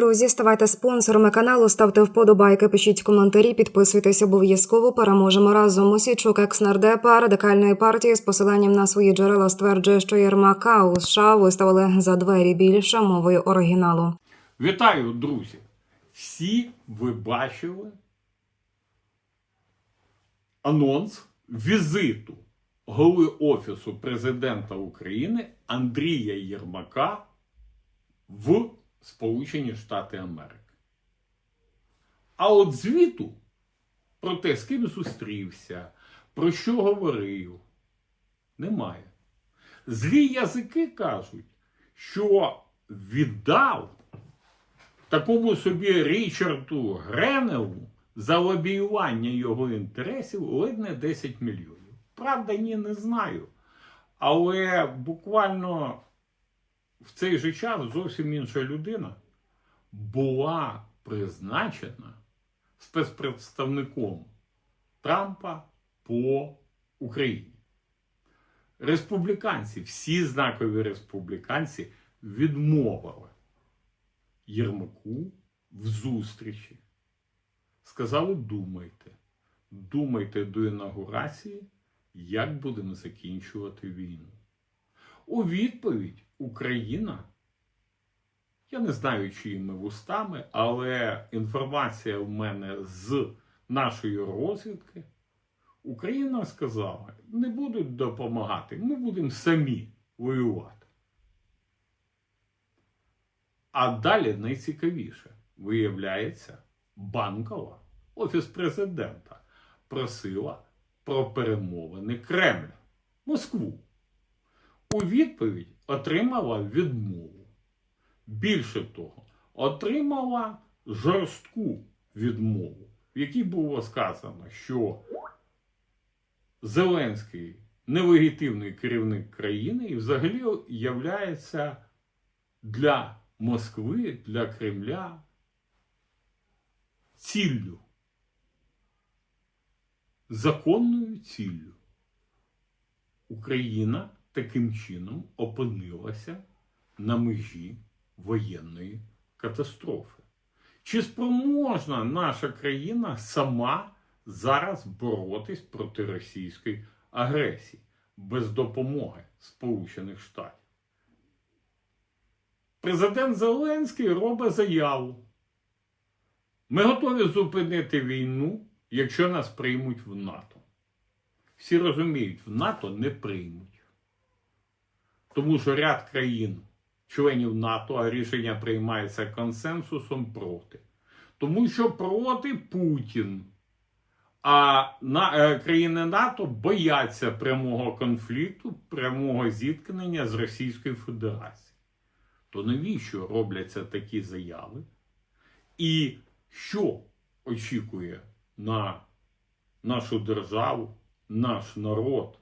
друзі, ставайте спонсорами каналу, ставте вподобайки, пишіть коментарі, підписуйтесь обов'язково. Переможемо разом. Мосійчук, екс-нардепа радикальної партії з посиланням на свої джерела стверджує, що Єрмака у США виставили за двері більше мовою оригіналу. Вітаю, друзі! Всі ви бачили анонс візиту голови Офісу президента України Андрія Єрмака в Сполучені Штати Америки. А от звіту про те, з ким зустрівся, про що говорив, немає. Злі язики кажуть, що віддав такому собі Річарду Греневу за лобіювання його інтересів ледь не 10 мільйонів. Правда, ні, не знаю. Але буквально в цей же час зовсім інша людина була призначена спецпредставником Трампа по Україні. Республіканці, всі знакові республіканці відмовили Єрмаку в зустрічі. Сказали, думайте. Думайте до інаугурації, як будемо закінчувати війну. У відповідь Україна, я не знаю, чиїми вустами, але інформація в мене з нашої розвідки. Україна сказала, не будуть допомагати, ми будемо самі воювати. А далі найцікавіше, виявляється, банкова, офіс президента, просила про перемовини Кремль, Москву. У відповідь отримала відмову. Більше того, отримала жорстку відмову, в якій було сказано, що Зеленський нелегітимний керівник країни і взагалі являється для Москви, для Кремля ціллю, законною ціллю. Україна таким чином опинилася на межі воєнної катастрофи. Чи спроможна наша країна сама зараз боротись проти російської агресії без допомоги Сполучених Штатів? Президент Зеленський робить заяву. Ми готові зупинити війну, якщо нас приймуть в НАТО. Всі розуміють, в НАТО не приймуть. Тому що ряд країн, членів НАТО, а рішення приймається консенсусом проти. Тому що проти Путін. А на, е, країни НАТО бояться прямого конфлікту, прямого зіткнення з Російською Федерацією то навіщо робляться такі заяви? І що очікує на нашу державу, наш народ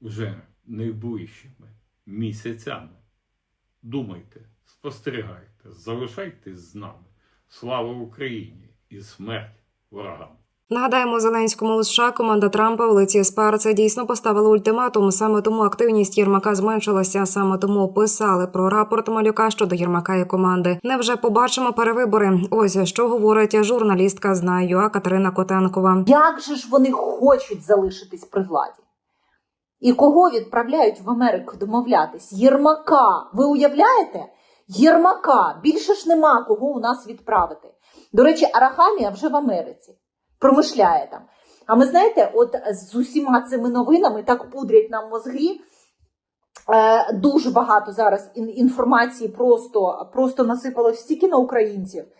вже найближчими місяцями? Думайте, спостерігайте, залишайтесь з нами. Слава Україні і смерть ворогам! Нагадаємо, Зеленському у США команда Трампа в лиці Спарца дійсно поставила ультиматум. Саме тому активність Єрмака зменшилася. Саме тому писали про рапорт малюка щодо Єрмака і команди. Невже побачимо перевибори? Ось що говорить журналістка з НАЮА Катерина Котенкова. Як же ж вони хочуть залишитись при владі? І кого відправляють в Америку домовлятись? Єрмака. Ви уявляєте? Єрмака. Більше ж нема кого у нас відправити. До речі, Арахамія вже в Америці. Промишляє там. А ми знаєте, от з усіма цими новинами так пудрять нам мозги. Е, дуже багато зараз інформації просто, просто насипало стільки на українців. Е,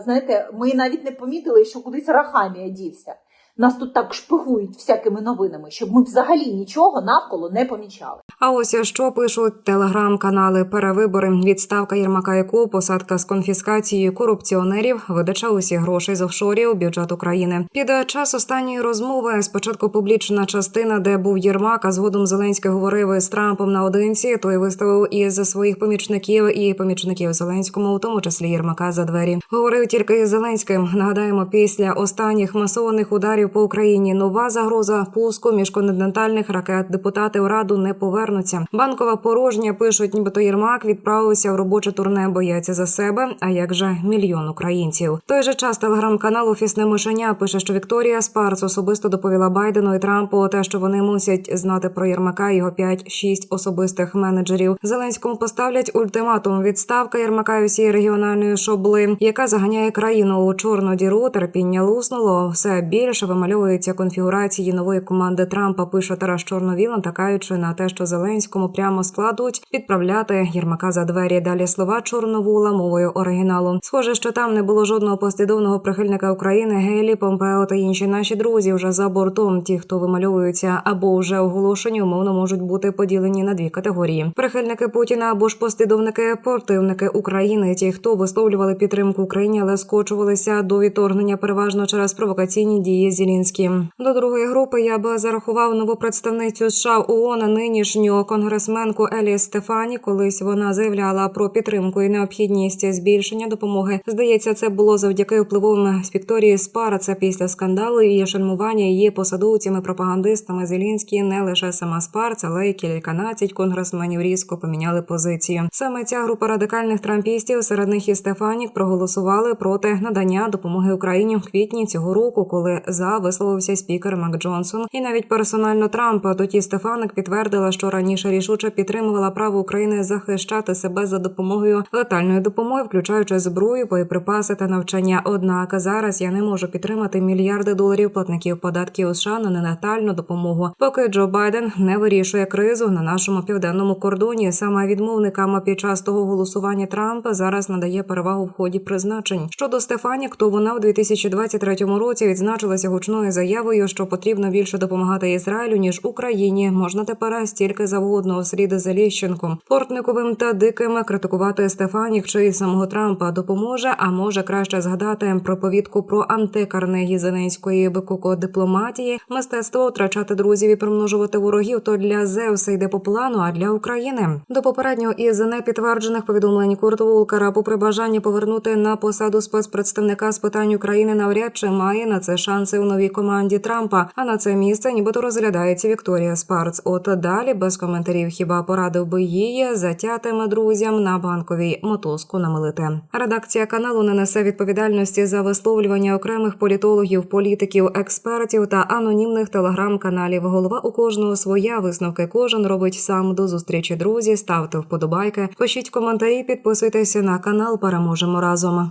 знаєте, ми навіть не помітили, що кудись Рахамія дівся. Нас тут так шпигують всякими новинами, щоб ми взагалі нічого навколо не помічали. А ось що пишуть телеграм-канали перевибори. Відставка Єрмака Ко, посадка з конфіскацією корупціонерів, видача усіх грошей з офшорів у бюджет України. Під час останньої розмови спочатку публічна частина, де був Єрмак, а згодом Зеленський говорив із Трампом наодинці. Той виставив із своїх помічників і помічників Зеленському, у тому числі Єрмака, за двері. Говорив тільки із Зеленським. Нагадаємо, після останніх масованих ударів по Україні нова загроза пуску міжконтинентальних ракет. Депутати у раду не повернуть повернуться. Банкова порожня пишуть, нібито Єрмак відправився в робоче турне, бояться за себе. А як же мільйон українців? Той же час телеграм-канал Офісне мишеня пише, що Вікторія Спарц особисто доповіла Байдену і Трампу те, що вони мусять знати про Єрмака його 5-6 особистих менеджерів. Зеленському поставлять ультиматум відставка Єрмака і усієї регіональної шобли, яка заганяє країну у чорну діру. Терпіння луснуло. Все більше вимальовується конфігурації нової команди Трампа. Пише Тарас Чорновіл, натякаючи на те, що Зеленському прямо складуть відправляти Єрмака за двері. Далі слова Чорновула мовою оригіналу. Схоже, що там не було жодного послідовного прихильника України. Гейлі, Помпео та інші наші друзі вже за бортом. Ті, хто вимальовуються або вже оголошені, умовно можуть бути поділені на дві категорії: прихильники Путіна або ж послідовники противники України. Ті, хто висловлювали підтримку Україні, але скочувалися до відторгнення переважно через провокаційні дії Зілінські. До другої групи я би зарахував нову представницю США в ООН, нинішню конгресменку Елі Стефані. Колись вона заявляла про підтримку і необхідність збільшення допомоги. Здається, це було завдяки впливовим з Вікторії Спара. Це після скандалу і шельмування її посадовцями, пропагандистами Зелінські не лише сама Спарц, але й кільканадцять конгресменів різко поміняли позицію. Саме ця група радикальних трампістів, серед них і Стефанік, проголосували проти надання допомоги Україні в квітні цього року, коли за висловився спікер Мак Джонсон, і навіть персонально Трампа. Тоді Стефаник підтвердила, що раніше рішуче підтримувала право України захищати себе за допомогою летальної допомоги, включаючи зброю, боєприпаси та навчання. Однак зараз я не можу підтримати мільярди доларів платників податків США на нелетальну допомогу, поки Джо Байден не вирішує кризу на нашому південному кордоні. Саме відмовникам під час того голосування Трампа зараз надає перевагу в ході призначень. Щодо Стефанік, то вона в 2023 році відзначилася гучною заявою, що потрібно більше допомагати Ізраїлю ніж Україні. Можна тепер стільки завгодно слід Заліщенко, портниковим та диким критикувати Стефанік чи самого Трампа допоможе. А може краще згадати проповідку про антикарнегі Зеленської викоко дипломатії, мистецтво втрачати друзів і примножувати ворогів. То для Зевса йде по плану, а для України до попереднього із непідтверджених повідомлень Курт Волкера, попри бажання повернути на посаду спецпредставника з питань України, навряд чи має на це шанси у новій команді Трампа. А на це місце нібито розглядається Вікторія Спарц. От далі без коментарів хіба порадив би її затятим друзям на банковій мотузку намилити. Редакція каналу не несе відповідальності за висловлювання окремих політологів, політиків, експертів та анонімних телеграм-каналів. Голова у кожного своя висновки кожен робить сам. До зустрічі, друзі. Ставте вподобайки, пишіть коментарі, підписуйтеся на канал. Переможемо разом.